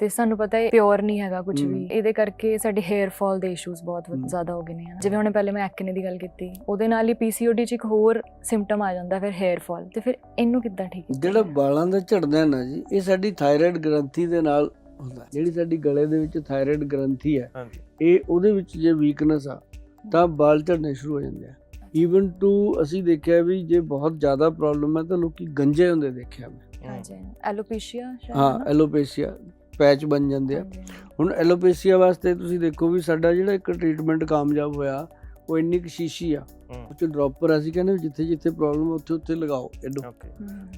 ਤੇ ਸਾਨੂੰ ਪਤਾ ਹੈ ਪਿਓਰ ਨਹੀਂ ਹੈਗਾ ਕੁਝ। ਵੀ ਇਹਦੇ ਕਰਕੇ ਸਾਡੇ ਹੇਅਰ ਫਾਲ ਦੇ ਇਸ਼ੂਜ਼ ਬਹੁਤ। ਜ਼ਿਆਦਾ ਹੋ ਗਏ ਨੇ ਜਿਵੇਂ ਹੁਣ ਪਹਿਲੇ ਮੈਂ ਐਕਨੇ ਦੀ ਗੱਲ ਕੀਤੀ ਉਹਦੇ ਨਾਲ ਹੀ ਪੀਸੀਓਡੀ ਚ ਇੱਕ ਹੋਰ ਸਿੰਪਟਮ ਆ ਜਾਂਦਾ ਫਿਰ ਹੇਅਰ ਫਾਲ ਤੇ ਫਿਰ ਇਹਨੂੰ ਕਿੱਦਾਂ ਠੀਕ ਕੀਤਾ ਜਿਹੜਾ? ਵਾਲਾਂ ਦਾ ਝੜਦਾ ਹੈ ਨਾ ਜੀ ਇਹ ਸਾਡੀ ਥਾਇਰਾਇਡ ਗ੍ਰੰਥੀ ਦੇ ਨਾਲ ਹੁੰਦਾ। ਜਿਹੜੀ ਸਾਡੀ ਗਲੇ ਦੇ ਵਿੱਚ ਥਾਇਰਾਇਡ ਗ੍ਰੰਥੀ ਹੈ ਇਹ ਉਹਦੇ ਵਿੱਚ ਜੇ ਵੀਕਨੈਸ ਆ ਤਾਂ ਵਾਲ ਝੜਨੇ ਸ਼ੁਰੂ ਹੋ ਜਾਂਦੇ ਆ ਈਵਨ ਟੂ ਅਸੀਂ ਦੇਖਿਆ ਵੀ ਜੇ ਬਹੁਤ ਜ਼ਿਆਦਾ ਪ੍ਰੋਬਲਮ ਹੈ ਤਾਂ ਲੋਕੀ ਗੰਜੇ ਹੁੰਦੇ ਦੇਖਿਆ ਮੈਂ ਹਾਂਜੀ ਐਲੋਪੇਸ਼ੀਆ ਹਾਂ? ਐਲੋਪੇਸ਼ੀਆ ਪੈਚ ਬਣ ਜਾਂਦੇ ਆ। ਹੁਣ ਐਲੋਪੇਸ਼ੀਆ ਵਾਸਤੇ ਤੁਸੀਂ ਦੇਖੋ ਵੀ ਸਾਡਾ ਜਿਹੜਾ ਇੱਕ ਟ੍ਰੀਟਮੈਂਟ ਕਾਮਯਾਬ ਹੋਇਆ ਉਹ ਇੰਨੀ ਕੁ ਸ਼ੀਸ਼ੀ ਆ। ਉਹ ਚ ਡ੍ਰੌਪਰ ਅਸੀਂ ਕਹਿੰਦੇ ਜਿੱਥੇ ਜਿੱਥੇ ਪ੍ਰੋਬਲਮ ਉੱਥੇ ਉੱਥੇ ਲਗਾਓ ਓਕੇ। ਹਮ।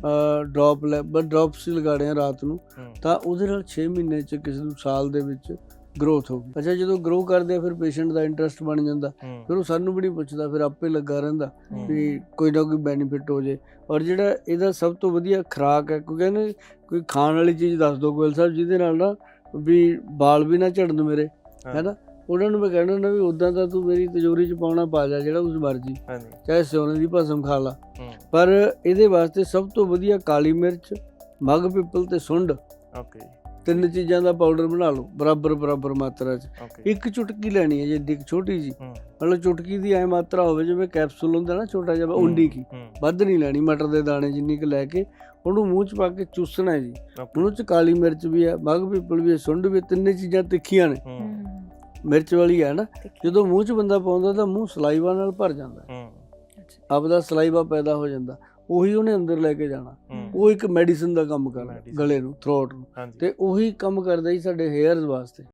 ਡ੍ਰੌਪ ਲੈ ਬਸ ਡ੍ਰੌਪਸ ਹੀ ਲਗਾ ਰਹੇ ਆ ਰਾਤ ਨੂੰ। ਤਾਂ ਉਹਦੇ ਨਾਲ 6 ਮਹੀਨੇ ਚ ਕਿਸੇ ਨੂੰ ਸਾਲ ਦੇ ਵਿੱਚ ਗਰੋਥ ਹੋ ਗਈ। ਅੱਛਾ ਜਦੋਂ ਗਰੋ ਕਰਦੇ ਆ ਫਿਰ ਪੇਸ਼ੈਂਟ ਦਾ ਇੰਟਰਸਟ ਬਣ ਜਾਂਦਾ। ਫਿਰ ਉਹ ਸਾਨੂੰ ਵੀ ਨਹੀਂ ਪੁੱਛਦਾ ਫਿਰ ਆਪੇ ਲੱਗਾ ਰਹਿੰਦਾ। ਵੀ ਕੋਈ ਨਾ ਕੋਈ ਬੈਨੀਫਿਟ ਹੋ ਜੇ। ਔਰ ਜਿਹੜਾ ਇਹਦਾ ਸਭ ਤੋਂ ਵਧੀਆ ਖੁਰਾਕ ਹੈ ਕੋਈ ਕਹਿੰਦੇ ਕੋਈ ਖਾਣ ਵਾਲੀ ਚੀਜ਼ ਦੱਸ ਦਿਓ ਗੋਇਲ ਸਾਹਿਬ ਜਿਹਦੇ ਨਾਲ ਨਾ ਵੀ ਵਾਲ ਵੀ ਨਾ ਝੜਨ ਮੇਰੇ। ਹੈਨਾ? ਉਹਨਾਂ ਨੂੰ ਮੈਂ ਕਹਿਣਾ ਹੁੰਦਾ ਵੀ ਉਦਾਂ ਤਾਂ ਤੂੰ ਮੇਰੀ ਤਿਜੋਰੀ 'ਚ ਪਾਉਣਾ ਪਾ ਜਾ ਜਿਹੜਾ ਉਸ ਮਰਜ਼ੀ ਚਾਹੇ ਸੋਨੇ ਦੀ ਭਸਮ ਖਾ ਲਾ। ਪਰ ਇਹਦੇ ਵਾਸਤੇ ਸਭ ਤੋਂ ਵਧੀਆ ਕਾਲੀ ਮਿਰਚ ਮਗ ਪਿੱਪਲ ਤੇ ਸੁੰਡ ਓਕੇ ਤਿੰਨ ਚੀਜ਼ਾਂ ਦਾ ਪਾਊਡਰ ਬਣਾ ਲਓ ਬਰਾਬਰ ਬਰਾਬਰ ਮਾਤਰਾ 'ਚ। ਇੱਕ ਚੁਟਕੀ ਲੈਣੀ ਹੈ ਕੁ ਛੋਟੀ ਜੀ। ਮਤਲਬ ਚੁਟਕੀ ਦੀ ਐ ਮਾਤਰਾ ਹੋਵੇ ਜਿਵੇਂ ਕੈਪਸੂਲ ਹੁੰਦਾ ਨਾ ਛੋਟਾ ਜਿਹਾ ਉੰਡੀ ਕੀ। ਵੱਧ ਨਹੀਂ ਲੈਣੀ ਮਟਰ ਦੇ ਦਾਣੇ ਜਿੰਨੀ ਕੁ ਲੈ ਕੇ ਉਹਨੂੰ ਮੂੰਹ 'ਚ ਪਾ ਕੇ ਚੂਸਣਾ ਹੈ ਜੀ ਉਹਨੂੰ 'ਚ ਕਾਲੀ ਮਿਰਚ ਵੀ ਹੈ ਮਗ ਪਿੱਪਲ ਵੀ ਹੈ ਸੁੰਡ ਵੀ ਹੈ, ਤਿੰਨੇ ਚੀਜ਼ਾਂ ਤਿੱਖੀਆਂ ਨੇ। ਮਿਰਚ ਵਾਲੀ ਹੈ ਨਾ। ਜਦੋਂ ਮੂੰਹ 'ਚ ਬੰਦਾ ਪਾਉਂਦਾ ਤਾਂ ਮੂੰਹ ਸਲਾਈਵਾ ਨਾਲ ਭਰ ਜਾਂਦਾ। ਹੂੰ। ਆਪਦਾ ਸਲਾਈਵਾ ਪੈਦਾ ਹੋ ਜਾਂਦਾ। ਉਹੀ ਉਹਨੇ ਅੰਦਰ ਲੈ ਕੇ ਜਾਣਾ। ਉਹ ਇੱਕ ਮੈਡੀਸਿਨ ਦਾ ਕੰਮ ਕਰਦਾ। ਗਲੇ ਨੂੰ ਥਰੋਟ ਨੂੰ। ਤੇ ਉਹੀ ਕੰਮ ਕਰਦਾ ਹੀ ਸਾਡੇ ਹੇਅਰਸ ਵਾਸਤੇ।